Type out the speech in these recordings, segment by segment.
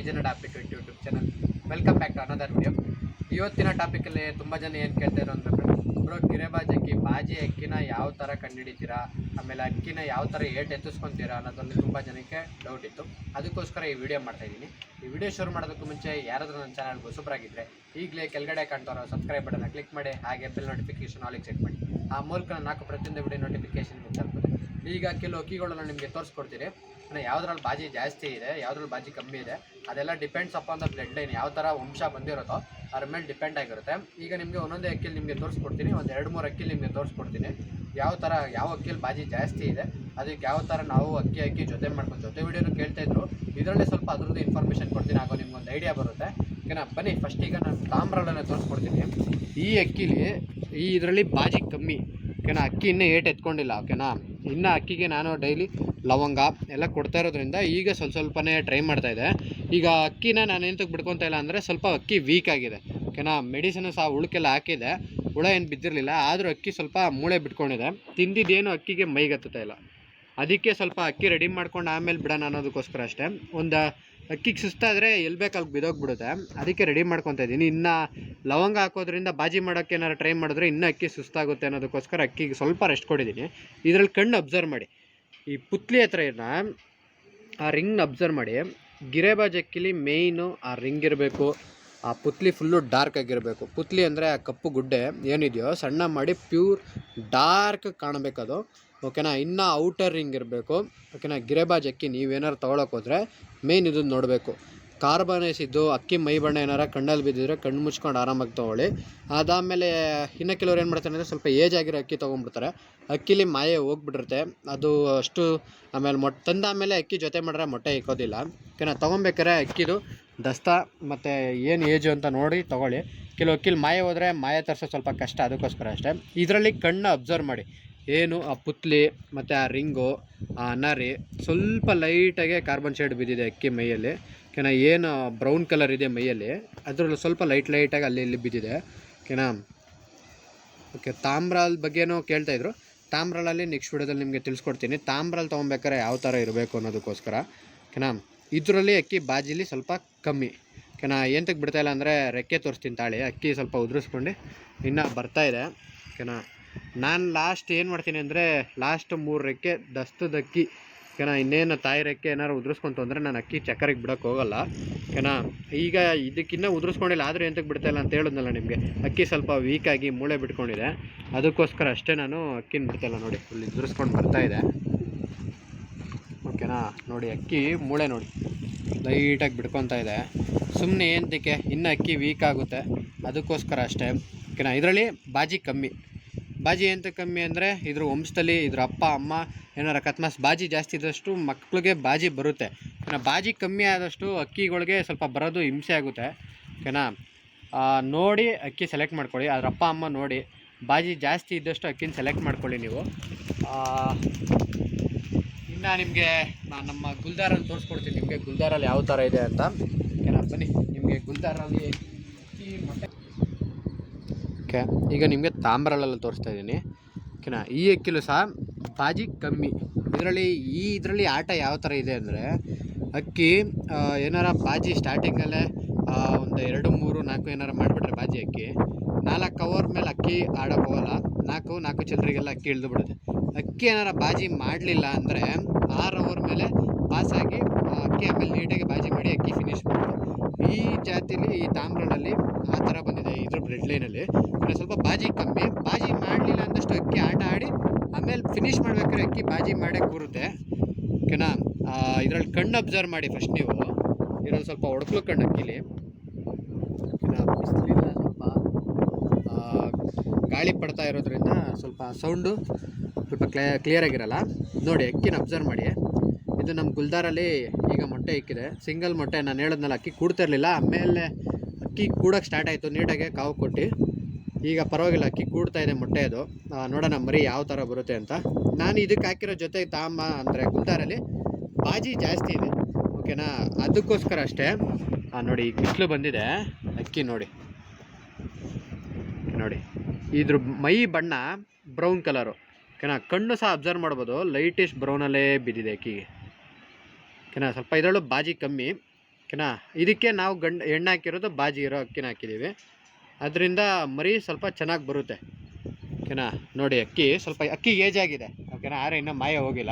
ವಿಜಯನಡ topic twenty YouTube channel welcome back to another video ಇವತ್ತಿನ ಟಾಪಿಕಲ್ಲಿ ತುಂಬ ಜನ ಏನು ಕೇಳ್ತಾ ಇರೋ ಅಂದ್ರೆ, ಬ್ರೋ ಗಿರೆಬಾಜ್ ಅಕ್ಕಿ, ಬಾಜಿ ಅಕ್ಕಿನ ಯಾವ ಥರ ಕಂಡುಹಿಡಿತೀರಾ? ಆಮೇಲೆ ಅಕ್ಕಿನ ಯಾವ ಥರ ಏಟ್ ಎತ್ತಿಸ್ಕೊಂತೀರಾ ಅನ್ನೋದ್ರಲ್ಲಿ ತುಂಬ ಜನಕ್ಕೆ ಡೌಟ್ ಇತ್ತು. ಅದಕ್ಕೋಸ್ಕರ ಈ ವಿಡಿಯೋ ಮಾಡ್ತಾ ಇದ್ದೀನಿ. ಈ ವಿಡಿಯೋ ಶುರು ಮಾಡೋದಕ್ಕೂ ಮುಂಚೆ ಯಾರಾದರೂ ನನ್ನ ಚಾನಲ್ ಹೊಸಬರಾಗಿದ್ದರೆ ಈಗಲೇ ಕೆಳಗಡೆ ಕಾಣ್ತಾರೋ ಸಬ್ಸ್ಕ್ರೈಬ್ ಬಟನ್ನ ಕ್ಲಿಕ್ ಮಾಡಿ, ಹಾಗೆ ಬೆಲ್ ನೋಟಿಫಿಕೇಶನ್ ಆಲಿಗೆ ಸೆಟ್ ಮಾಡಿ. ಆ ಮೂಲಕ ನಾಲ್ಕು ಪ್ರತಿಯೊಂದು ವಿಡಿಯೋ ನೋಟಿಫಿಕೇಶನ್ ತಲುಪುತ್ತೆ. ಈಗ ಕೆಲವು ಅಕ್ಕಿಗಳನ್ನ ನಿಮಗೆ ತೋರಿಸ್ಕೊಡ್ತೀನಿ. ಅಂದರೆ ಯಾವ್ದ್ರಲ್ಲಿ ಬಾಜಿ ಜಾಸ್ತಿ ಇದೆ, ಯಾವ್ದ್ರಲ್ಲಿ ಬಾಜಿ ಕಮ್ಮಿ ಇದೆ, ಅದೆಲ್ಲ depends on the blood line ಯಾವ ಥರ ವಂಶ ಬಂದಿರುತ್ತೋ ಅದ್ರ ಮೇಲೆ ಡಿಪೆಂಡ್ ಆಗಿರುತ್ತೆ. ಈಗ ನಿಮಗೆ ಒಂದೊಂದೇ ಅಕ್ಕಿಲಿ ನಿಮಗೆ ತೋರಿಸ್ಕೊಡ್ತೀನಿ, ಒಂದು ಎರಡು ಮೂರು ಅಕ್ಕಿಲಿ ನಿಮಗೆ ತೋರಿಸ್ಕೊಡ್ತೀನಿ. ಯಾವ ಥರ ಯಾವ ಅಕ್ಕಿಲಿ ಬಾಜಿ ಜಾಸ್ತಿ ಇದೆ, ಅದಕ್ಕೆ ಯಾವ ಥರ ನಾವು ಅಕ್ಕಿ ಅಕ್ಕಿ ಜೊತೆ ಮಾಡ್ಕೊಂಡು ಜೊತೆ ವಿಡಿಯೋನು ಕೇಳ್ತಾ ಇದ್ರು, ಇದರಲ್ಲಿ ಸ್ವಲ್ಪ ಅದ್ರದ್ದು ಇನ್ಫಾರ್ಮೇಷನ್ ಕೊಡ್ತೀನಿ, ಆಗೋ ನಿಮ್ಗೆ ಒಂದು ಐಡಿಯಾ ಬರುತ್ತೆ. ಓಕೆನಾ? ಬನ್ನಿ ಫಸ್ಟ್ ಈಗ ನಾನು ತಾಮ್ರಳನ್ನು ತೋರಿಸ್ಕೊಡ್ತೀನಿ. ಈ ಅಕ್ಕಿಲಿ, ಈ ಇದರಲ್ಲಿ ಬಾಜಿ ಕಮ್ಮಿ. ಓಕೆನಾ? ಅಕ್ಕಿ ಇನ್ನೂ ಏಟ್ ಎತ್ಕೊಂಡಿಲ್ಲ, ಓಕೆನಾ? ಇನ್ನು ಅಕ್ಕಿಗೆ ನಾನು ಡೈಲಿ ಲವಂಗ ಎಲ್ಲ ಕೊಡ್ತಾ ಇರೋದ್ರಿಂದ ಈಗ ಸ್ವಲ್ಪ ಸ್ವಲ್ಪನೇ ಟ್ರೈ ಮಾಡ್ತಾ ಇದೆ. ಈಗ ಅಕ್ಕಿನ ನಾನು ಎಂತಕ್ಕೆ ಬಿಡ್ಕೊತಾ ಇಲ್ಲ ಅಂದರೆ ಸ್ವಲ್ಪ ಅಕ್ಕಿ ವೀಕ್ ಆಗಿದೆ, ಓಕೆನಾ? ಮೆಡಿಸಿನ್ ಸಹ ಉಳುಕೆಲ್ಲ ಹಾಕಿದೆ. ಹುಳ ಏನು ಬಿದ್ದಿರಲಿಲ್ಲ, ಆದರೂ ಅಕ್ಕಿ ಸ್ವಲ್ಪ ಮೂಳೆ ಬಿಟ್ಕೊಂಡಿದೆ. ತಿಂದಿದ್ದೇನು ಅಕ್ಕಿಗೆ ಮೈಗತ್ತುತ್ತಾ ಇಲ್ಲ. ಅದಕ್ಕೆ ಸ್ವಲ್ಪ ಅಕ್ಕಿ ರೆಡಿ ಮಾಡ್ಕೊಂಡು ಆಮೇಲೆ ಬಿಡೋಣ ಅನ್ನೋದಕ್ಕೋಸ್ಕರ ಅಷ್ಟೇ. ಒಂದು ಅಕ್ಕಿಗೆ ಸುಸ್ತಾದರೆ ಎಲ್ಲಿ ಬೇಕಲ್ಲಿ ಬಿದೋಗ್ಬಿಡುತ್ತೆ ಅದಕ್ಕೆ ರೆಡಿ ಮಾಡ್ಕೊತಾ ಇದ್ದೀನಿ. ಇನ್ನು ಲವಂಗ ಹಾಕೋದ್ರಿಂದ ಬಾಜಿ ಮಾಡೋಕ್ಕೆ ಏನಾರು ಟ್ರೈ ಮಾಡಿದ್ರೆ ಇನ್ನೂ ಅಕ್ಕಿ ಸುಸ್ತಾಗುತ್ತೆ ಅನ್ನೋದಕ್ಕೋಸ್ಕರ ಅಕ್ಕಿಗೆ ಸ್ವಲ್ಪ ರೆಸ್ಟ್ ಕೊಟ್ಟಿದ್ದೀನಿ. ಇದರಲ್ಲಿ ಕಣ್ಣು ಅಬ್ಸರ್ವ್ ಮಾಡಿ. ಈ ಪುತ್ಲಿ ಹತ್ರ ಇರೋ ಆ ರಿಂಗ್ನ ಅಬ್ಸರ್ವ್ ಮಾಡಿ. ಗಿರೆಬಾಜ್ ಅಕ್ಕಿಲಿ ಮೇಯ್ನು ಆ ರಿಂಗ್ ಇರಬೇಕು. ಆ ಪುತ್ಲಿ ಫುಲ್ಲು ಡಾರ್ಕ್ ಆಗಿರಬೇಕು. ಪುತ್ಲಿ ಅಂದರೆ ಆ ಕಪ್ಪು ಗುಡ್ಡೆ ಏನಿದೆಯೋ ಸಣ್ಣ ಮಾಡಿ ಪ್ಯೂರ್ ಡಾರ್ಕ್ ಕಾಣಬೇಕದು ಓಕೆನಾ? ಇನ್ನು ಔಟರ್ ರಿಂಗ್ ಇರಬೇಕು. ಓಕೆನಾ? ಗಿರೆಬಾಜ್ ಅಕ್ಕಿ ನೀವೇನಾರು ತೊಗೊಳಕ್ಕೆ ಹೋದರೆ ಮೇಯ್ನ್ ಇದನ್ನು ನೋಡಬೇಕು. ಕಾರ್ಬನೈಸ್ ಇದ್ದು ಅಕ್ಕಿ ಮೈ ಬಣ್ಣ ಏನಾರ ಕಣ್ಣಲ್ಲಿ ಬಿದ್ದಿದ್ರೆ ಕಣ್ಣು ಮುಚ್ಕೊಂಡು ಆರಾಮಾಗಿ ತೊಗೊಳ್ಳಿ. ಅದಾದಮೇಲೆ ಇನ್ನು ಕೆಲವ್ರು ಏನು ಮಾಡ್ತಾರೆ ಅಂದರೆ ಸ್ವಲ್ಪ ಏಜ್ ಆಗಿರೋ ಅಕ್ಕಿ ತೊಗೊಂಡ್ಬಿಡ್ತಾರೆ. ಅಕ್ಕಿಲಿ ಮಾಯೆ ಹೋಗ್ಬಿಟ್ಟಿರುತ್ತೆ. ಅದು ಅಷ್ಟು ಆಮೇಲೆ ಮೊಟ್ಟೆ ತಂದಾದಮೇಲೆ ಅಕ್ಕಿ ಜೊತೆ ಮಾಡಿದ್ರೆ ಮೊಟ್ಟೆ ಇಕ್ಕೋದಿಲ್ಲ. ಓಕೆನಾ? ತೊಗೊಬೇಕಾರೆ ಅಕ್ಕಿದು ದಸ್ತ ಮತ್ತು ಏನು ಏಜು ಅಂತ ನೋಡಿ ತೊಗೊಳ್ಳಿ. ಕೆಲವು ಅಕ್ಕಿಲಿ ಮಾಯೆ ಹೋದರೆ ಮಾಯೆ ತರಿಸೋದು ಸ್ವಲ್ಪ ಕಷ್ಟ ಅದಕ್ಕೋಸ್ಕರ ಅಷ್ಟೇ. ಇದರಲ್ಲಿ ಕಣ್ಣು ಅಬ್ಸರ್ವ್ ಮಾಡಿ. ಏನು? ಆ ಪುತ್ಲಿ ಮತ್ತು ಆ ರಿಂಗು, ಆ ಅನಾರಿ ಸ್ವಲ್ಪ ಲೈಟಾಗೆ ಕಾರ್ಬನ್ ಶೇಡ್ ಬಿದ್ದಿದೆ ಅಕ್ಕಿ ಮೈಯಲ್ಲಿ. ಕೆನ ಏನು ಬ್ರೌನ್ ಕಲರ್ ಇದೆ ಮೈಯಲ್ಲಿ. ಅದರಲ್ಲಿ ಸ್ವಲ್ಪ ಲೈಟ್ ಲೈಟಾಗಿ ಅಲ್ಲಿ ಇಲ್ಲಿ ಬಿದ್ದಿದೆ. ಓಕೆನಾ? ಓಕೆ ತಾಮ್ರದ ಬಗ್ಗೆನೂ ಕೇಳ್ತಾ ಇದ್ರು. ತಾಮ್ರಾಲಲ್ಲಿ ನೆಕ್ಸ್ಟ್ ವಿಡಿಯೋದಲ್ಲಿ ನಿಮಗೆ ತಿಳಿಸ್ಕೊಡ್ತೀನಿ. ತಾಮ್ರಲ್ಲಿ ತೊಗೊಬೇಕಾರೆ ಯಾವ ಥರ ಇರಬೇಕು ಅನ್ನೋದಕ್ಕೋಸ್ಕರ. ಓಕೆನಾ? ಇದರಲ್ಲಿ ಅಕ್ಕಿ ಬಾಜಿಲಿ ಸ್ವಲ್ಪ ಕಮ್ಮಿ. ಓಕೆನಾ? ಎಂತಕ್ಕೆ ಬಿಡ್ತಾ ಇಲ್ಲ ಅಂದರೆ ರೆಕ್ಕೆ ತೋರಿಸ್ತೀನಿ ತಾಳಿ. ಅಕ್ಕಿ ಸ್ವಲ್ಪ ಉದುರಿಸ್ಕೊಂಡು ಇನ್ನೂ ಬರ್ತಾಯಿದೆ ಓಕೆನಾ? ನಾನು ಲಾಸ್ಟ್ ಏನು ಮಾಡ್ತೀನಿ ಅಂದರೆ ಲಾಸ್ಟ್ ಮೂರು ರೆಕ್ಕೆ ದಸ್ತದ ಅಕ್ಕಿ ಓಕೆನಾ ಇನ್ನೇನು ತಾಯಿ ರೆಕ್ಕೆ ಏನಾರು ಉದುರಿಸ್ಕೊಂತು ಅಂದರೆ ನಾನು ಅಕ್ಕಿ ಚಕ್ಕರಿಗೆ ಬಿಡೋಕ್ಕೆ ಹೋಗಲ್ಲ. ಓಕೆನಾ ಈಗ ಇದಕ್ಕಿನ್ನ ಉದುರಿಸ್ಕೊಂಡಿಲ್ಲ, ಆದರೂ ಎಂತಕ್ಕೆ ಬಿಡ್ತಾ ಇಲ್ಲ ಅಂತ ಹೇಳಿದ್ನಲ್ಲ ನಿಮಗೆ. ಅಕ್ಕಿ ಸ್ವಲ್ಪ ವೀಕಾಗಿ ಮೂಳೆ ಬಿಟ್ಕೊಂಡಿದೆ. ಅದಕ್ಕೋಸ್ಕರ ಅಷ್ಟೇ ನಾನು ಅಕ್ಕಿನ ಬಿಡ್ತಾಯಿಲ್ಲ ನೋಡಿ ಫುಲ್ ಉದುರಿಸ್ಕೊಂಡು ಬರ್ತಾ ಇದೆ. ಓಕೆನಾ ನೋಡಿ, ಅಕ್ಕಿ ಮೂಳೆ ನೋಡಿ ಲೈಟಾಗಿ ಬಿಡ್ಕೊತಾ ಇದೆ. ಸುಮ್ಮನೆ ಏನಕ್ಕೆ ಇನ್ನು ಅಕ್ಕಿ ವೀಕ್ ಆಗುತ್ತೆ. ಅದಕ್ಕೋಸ್ಕರ ಅಷ್ಟೇ. ಓಕೆನಾ ಇದರಲ್ಲಿ ಬಾಜಿ ಕಮ್ಮಿ. ಬಾಜಿ ಎಂತ ಕಮ್ಮಿ ಅಂದರೆ ಇದ್ರ ವಂಶದಲ್ಲಿ ಇದ್ರ ಅಪ್ಪ, ಅಮ್ಮ, ಏನಾರ ಕತ್ಮಾಸ್ ಬಾಜಿ ಜಾಸ್ತಿ ಇದ್ದಷ್ಟು ಮಕ್ಕಳಿಗೆ ಬಾಜಿ ಬರುತ್ತೆ. ಏನೋ ಬಾಜಿ ಕಮ್ಮಿ ಆದಷ್ಟು ಅಕ್ಕಿಗಳಿಗೆ ಸ್ವಲ್ಪ ಬರೋದು ಹಿಂಸೆ ಆಗುತ್ತೆ. ಓಕೆನಾ? ನೋಡಿ ಅಕ್ಕಿ ಸೆಲೆಕ್ಟ್ ಮಾಡ್ಕೊಳ್ಳಿ. ಅದ್ರ ಅಪ್ಪ, ಅಮ್ಮ ನೋಡಿ ಬಾಜಿ ಜಾಸ್ತಿ ಇದ್ದಷ್ಟು ಅಕ್ಕಿನ ಸೆಲೆಕ್ಟ್ ಮಾಡ್ಕೊಳ್ಳಿ ನೀವು. ಇನ್ನು ನಿಮಗೆ ನಾನು ನಮ್ಮ ಗುಲ್ದಾರಲ್ಲಿ ತೋರಿಸ್ಕೊಡ್ತೀನಿ. ನಿಮಗೆ ಗುಲ್ದಾರಲ್ಲಿ ಯಾವ ಥರ ಇದೆ ಅಂತ. ಓಕೆನಾ? ಬನ್ನಿ. ನಿಮಗೆ ಗುಲ್ದಾರಲ್ಲಿ ಅಕ್ಕಿ, ಮೊಟ್ಟೆ ಓಕೆ, ಈಗ ನಿಮಗೆ ತಾಮ್ರಳಲ್ಲಿ ತೋರಿಸ್ತಾ ಇದ್ದೀನಿ. ಓಕೆನಾ? ಈ ಅಕ್ಕಿಲು ಸಹ ಬಾಜಿ ಕಮ್ಮಿ. ಇದರಲ್ಲಿ ಈ ಇದರಲ್ಲಿ ಆಟ ಯಾವ ಥರ ಇದೆ ಅಂದರೆ, ಅಕ್ಕಿ ಏನಾರ ಬಾಜಿ ಸ್ಟಾರ್ಟಿಂಗಲ್ಲೇ ಒಂದು ಎರಡು, ಮೂರು, ನಾಲ್ಕು ಏನಾರು ಮಾಡಿಬಿಟ್ರೆ ಬಾಜಿ ಅಕ್ಕಿ. ನಾಲ್ಕು ಅವರ್ ಮೇಲೆ ಅಕ್ಕಿ ಆಡೋಕೆ ಹೋಗಲ್ಲ. ನಾಲ್ಕು ನಾಲ್ಕು ಚಿಲ್ಲರಿಗೆಲ್ಲ ಅಕ್ಕಿ ಇಳಿದು ಬಿಡುತ್ತೆ. ಅಕ್ಕಿ ಏನಾರ ಬಾಜಿ ಮಾಡಲಿಲ್ಲ ಅಂದರೆ ಆರು ಅವರ್ ಮೇಲೆ ಪಾಸಾಗಿ ಅಕ್ಕಿ ಆಮೇಲೆ ನೀಟಾಗಿ ಬಾಜಿ ಮಾಡಿ ಅಕ್ಕಿ ಫಿನಿಶ್ ಮಾಡಿ ಈ ಜಾತಿಲಿ, ಈ ತಾಮ್ರನಲ್ಲಿ ಆ ಥರ ಬಂದಿದೆ ಇದ್ರ ಬ್ರೆಡ್ ಲೈನಲ್ಲಿ ಬಾಜಿ ಕಮ್ಮಿ, ಬಾಜಿ ಮಾಡಲಿಲ್ಲ ಅಂದಷ್ಟು ಅಕ್ಕಿ ಆಟ ಆಡಿ, ಆಮೇಲೆ ಫಿನಿಶ್ ಮಾಡ್ಬೇಕಾದ್ರೆ ಅಕ್ಕಿ ಬಾಜಿ ಮಾಡೇ ಬರುತ್ತೆ ಓಕೆನಾ? ಇದರಲ್ಲಿ ಕಣ್ಣು ಅಬ್ಸರ್ವ್ ಮಾಡಿ ಫಸ್ಟ್ ನೀವು. ಇದರಲ್ಲಿ ಸ್ವಲ್ಪ ಒಡಕ್ಲು ಕಣ್ಣು ಅಕ್ಕಿಲಿ. ಬಿಸಿಲಿಲ್ಲ, ಸ್ವಲ್ಪ ಗಾಳಿ ಪಡ್ತಾ ಇರೋದ್ರಿಂದ ಸ್ವಲ್ಪ ಸೌಂಡು ಸ್ವಲ್ಪ ಕ್ಲಿಯ ಕ್ಲಿಯರ್ ಆಗಿರಲ್ಲ. ನೋಡಿ, ಅಕ್ಕಿನ ಅಬ್ಸರ್ವ್ ಮಾಡಿ. ಇದು ನಮ್ಮ ಗುಲ್ದಾರಲ್ಲಿ ಈಗ ಮೊಟ್ಟೆ ಇಕ್ಕಿದೆ. ಸಿಂಗಲ್ ಮೊಟ್ಟೆ, ನಾನು ಹೇಳಿದ್ನಲ್ಲ, ಅಕ್ಕಿ ಕೂಡ್ತಾ ಇರಲಿಲ್ಲ ಆಮೇಲೆ ಅಕ್ಕಿ ಕೂಡಕ್ಕೆ ಸ್ಟಾರ್ಟ್ ಆಯಿತು, ನೀಟಾಗಿ ಕಾವು ಕೊಟ್ಟು. ಈಗ ಪರವಾಗಿಲ್ಲ, ಅಕ್ಕಿ ಕೂಡ್ತಾ ಇದೆ ಮೊಟ್ಟೆ ಅದು. ನೋಡೋಣ ಮರಿ ಯಾವ ಥರ ಬರುತ್ತೆ ಅಂತ. ನಾನು ಇದಕ್ಕೆ ಹಾಕಿರೋ ಜೊತೆ ತಾಮ ಅಂದರೆ ಗುಲ್ದಾರಲ್ಲಿ ಬಾಜಿ ಜಾಸ್ತಿ ಇದೆ. ಓಕೆನಾ? ಅದಕ್ಕೋಸ್ಕರ ಅಷ್ಟೇ. ನೋಡಿ ಈಗ ಬಿಸಿಲು ಬಂದಿದೆ. ಅಕ್ಕಿ ನೋಡಿ. ನೋಡಿ, ಇದ್ರ ಮೈ ಬಣ್ಣ ಬ್ರೌನ್ ಕಲರು. ಓಕೆನಾ? ಕಣ್ಣು ಸಹ ಅಬ್ಸರ್ವ್ ಮಾಡ್ಬೋದು. ಲೈಟಿಶ್ ಬ್ರೌನಲ್ಲೇ ಬಿದ್ದಿದೆ ಅಕ್ಕಿಗೆ. ಓಕೆನಾ? ಸ್ವಲ್ಪ ಇದರಲ್ಲೂ ಬಾಜಿ ಕಮ್ಮಿ. ಓಕೆನಾ? ಇದಕ್ಕೆ ನಾವು ಗಂಡು, ಎಣ್ಣೆ ಹಾಕಿರೋದು, ಬಾಜಿ ಇರೋ ಅಕ್ಕಿನ ಹಾಕಿದ್ದೀವಿ. ಅದರಿಂದ ಮರಿ ಸ್ವಲ್ಪ ಚೆನ್ನಾಗಿ ಬರುತ್ತೆ. ಓಕೆನಾ? ನೋಡಿ, ಅಕ್ಕಿ ಸ್ವಲ್ಪ ಅಕ್ಕಿ ಏಜ್ ಆಗಿದೆ. ಓಕೆನಾ? ಆರೆ ಇನ್ನೂ ಮಾಯ ಹೋಗಿಲ್ಲ.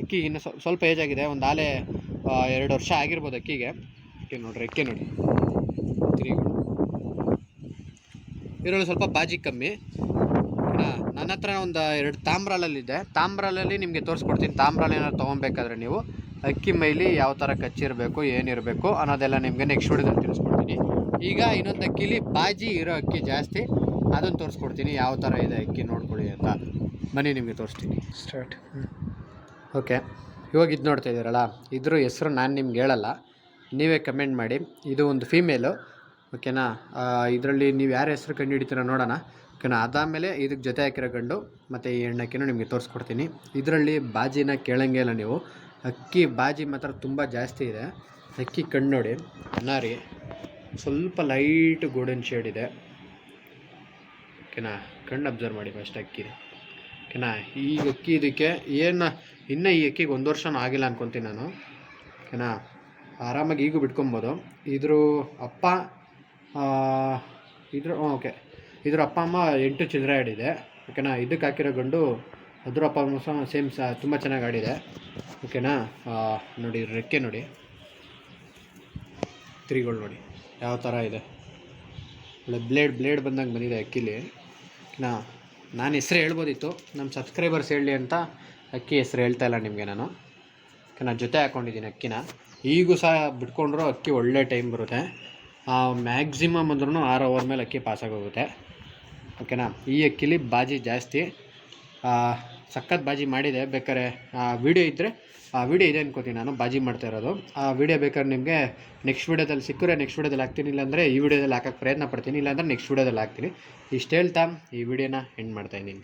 ಅಕ್ಕಿ ಇನ್ನು ಸ್ವ- ಸ್ವಲ್ಪ ಏಜ್ ಆಗಿದೆ. ಒಂದು ಆಲೆ ಎರಡು ವರ್ಷ ಆಗಿರ್ಬೋದು ಅಕ್ಕಿಗೆ. ಅಕ್ಕಿ ನೋಡ್ರಿ, ಅಕ್ಕಿ ನೋಡಿ. ಈರುಳ್ಳಿ ಸ್ವಲ್ಪ ಬಾಜಿ ಕಮ್ಮಿ. ನನ್ನ ಹತ್ರ ಒಂದು ಎರಡು ತಾಮ್ರಾಲಲ್ಲಿದೆ ತಾಮ್ರಾಲಲ್ಲಿ ನಿಮಗೆ ತೋರಿಸ್ಕೊಡ್ತೀನಿ. ತಾಮ್ರಾಲ ಏನಾದ್ರು ತೊಗೊಬೇಕಾದ್ರೆ ನೀವು. ಅಕ್ಕಿ ಮೈಲಿ ಯಾವ ಥರ ಕಚ್ಚಿರಬೇಕು, ಏನಿರಬೇಕು ಅನ್ನೋದೆಲ್ಲ ನಿಮಗೆ ನೆಕ್ಸ್ಟ್ ವಿಡಿಯೋದಲ್ಲಿ ತಿಳಿಸ್ಕೊಡ್ತೀನಿ. ಈಗ ಇನ್ನೊಂದು ಅಕ್ಕಿಲಿ ಬಾಜಿ ಇರೋ ಅಕ್ಕಿ ಜಾಸ್ತಿ. ಅದನ್ನು ತೋರಿಸ್ಕೊಡ್ತೀನಿ. ಯಾವ ಥರ ಇದೆ ಅಕ್ಕಿ ನೋಡ್ಕೊಳ್ಳಿ ಅಂತ. ಮನೆ ನಿಮಗೆ ತೋರಿಸ್ತೀನಿ. Start okay. ಇವಾಗ ಇದು ನೋಡ್ತಾ ಇದ್ದೀರಲ್ಲ ಇದ್ರ ಹೆಸರು ನಾನು ನಿಮ್ಗೆ ಹೇಳಲ್ಲ. ನೀವೇ ಕಮೆಂಟ್ ಮಾಡಿ. ಇದು ಒಂದು ಫೀಮೇಲು ಓಕೆನಾ? ಇದರಲ್ಲಿ ನೀವು ಯಾರ ಹೆಸರು ಕಂಡು ಹಿಡಿತೀರ ನೋಡೋಣ. ಓಕೆನಾ? ಅದಾದಮೇಲೆ ಇದಕ್ಕೆ ಜೊತೆ ಹಾಕಿರೋ ಗಂಡು ಮತ್ತು ಈ ಹೆಣ್ಣಕ್ಕಿನೂ ನಿಮಗೆ ತೋರಿಸ್ಕೊಡ್ತೀನಿ. ಇದರಲ್ಲಿ ಬಾಜಿನ ಕೇಳಂಗೆ ಇಲ್ಲ ನೀವು. ಅಕ್ಕಿ ಬಾಜಿ ಮಾತ್ರ ತುಂಬ ಜಾಸ್ತಿ ಇದೆ. ಅಕ್ಕಿ ಕಣ್ಣು ನೋಡಿ. ಅನಾರಿ ಸ್ವಲ್ಪ ಲೈಟ್ ಗೋಲ್ಡನ್ ಶೇಡ್ ಇದೆ. ಓಕೆನಾ? ಕಣ್ಣು ಅಬ್ಸರ್ವ್ ಮಾಡಿ ಫಸ್ಟ್ ಅಕ್ಕಿ ಓಕೆನಾ? ಈ ಅಕ್ಕಿ ಇದಕ್ಕೆ ಏನು ಇನ್ನೂ ಈ ಅಕ್ಕಿಗೆ ಒಂದು ವರ್ಷನೂ ಆಗಿಲ್ಲ ಅನ್ಕೊತೀನಿ ನಾನು. ಓಕೆನಾ? ಆರಾಮಾಗಿ ಈಗೂ ಬಿಟ್ಕೊಬೋದು. ಇದ್ರ ಅಪ್ಪ ಇದ್ರ ಓಕೆ. ಇದ್ರ ಅಪ್ಪ ಅಮ್ಮ ಎಂಟು ಚಿಲ್ಲರೆ ಆಡಿದೆ. ಓಕೆನಾ? ಇದಕ್ಕೆ ಹಾಕಿರೋ ಗಂಡು ಅದ್ರ ಅಪ್ಪ ಅಮ್ಮ ಸಹ ಸೇಮ್ ಸಹ ತುಂಬ ಚೆನ್ನಾಗಿ ಆಡಿದೆ. ಓಕೆನಾ? ನೋಡಿ, ರೆಕ್ಕೆ ನೋಡಿ. ತಿರುಗಳು ನೋಡಿ. ಯಾವ ಥರ ಇದೆ? ಒಳ್ಳೆ ಬ್ಲೇಡ್ ಬ್ಲೇಡ್ ಬಂದಂಗೆ ಬಂದಿದೆ ಅಕ್ಕಿಲಿ. ನಾ ನಾನು ಹೆಸ್ರು ಹೇಳ್ಬೋದಿತ್ತು. ನಮ್ಮ ಸಬ್ಸ್ಕ್ರೈಬರ್ಸ್ ಹೇಳಲಿ ಅಂತ ಅಕ್ಕಿ ಹೆಸ್ರು ಹೇಳ್ತಾ ಇಲ್ಲ ನಿಮಗೆ ನಾನು. ನಾನು ಜೊತೆ ಹಾಕ್ಕೊಂಡಿದ್ದೀನಿ ಅಕ್ಕಿನ. ಈಗೂ ಸಹ ಬಿಟ್ಕೊಂಡ್ರೂ ಅಕ್ಕಿ ಒಳ್ಳೆ ಟೈಮ್ ಬರುತ್ತೆ. ಮ್ಯಾಕ್ಸಿಮಮ್ ಅಂದ್ರೂ ಆರು ಅವರ್ ಮೇಲೆ ಅಕ್ಕಿ ಪಾಸಾಗೋಗುತ್ತೆ ಓಕೆನಾ ಈ ಅಕ್ಕಿಲಿ ಬಾಜಿ ಜಾಸ್ತಿ. ಸಖತ್ ಬಾಜಿ ಮಾಡಿದೆ. ಬೇಕಾದ್ರೆ ವಿಡಿಯೋ ಇದ್ದರೆ ಆ ವಿಡಿಯೋ ಇದೆ ಅನ್ಕೋತೀನಿ ನಾನು, ಬಾಜಿ ಮಾಡ್ತಾ ಇರೋದು. ಆ ವಿಡಿಯೋ ಬೇಕಾದ್ರೆ ನಿಮಗೆ ನೆಕ್ಸ್ಟ್ ವಿಡಿಯೋದಲ್ಲಿ ಸಿಕ್ಕರೆ ನೆಕ್ಸ್ಟ್ ವಿಡಿಯೋದಲ್ಲಿ ಹಾಕ್ತೀನಿ, ಇಲ್ಲಾಂದರೆ ಈ ವಿಡಿಯೋದಲ್ಲಿ ಹಾಕೋಕ್ಕೆ ಪ್ರಯತ್ನ ಪಡ್ತೀನಿ, ಇಲ್ಲಾಂದರೆ ನೆಕ್ಸ್ಟ್ ವಿಡಿಯೋದಲ್ಲಿ ಹಾಕ್ತೀನಿ. ಇಷ್ಟು ಹೇಳ್ತಾ, ಈ ವಿಡಿಯೋನ ಎಂಡ್ ಮಾಡ್ತಾ ಇದ್ದೀನಿ.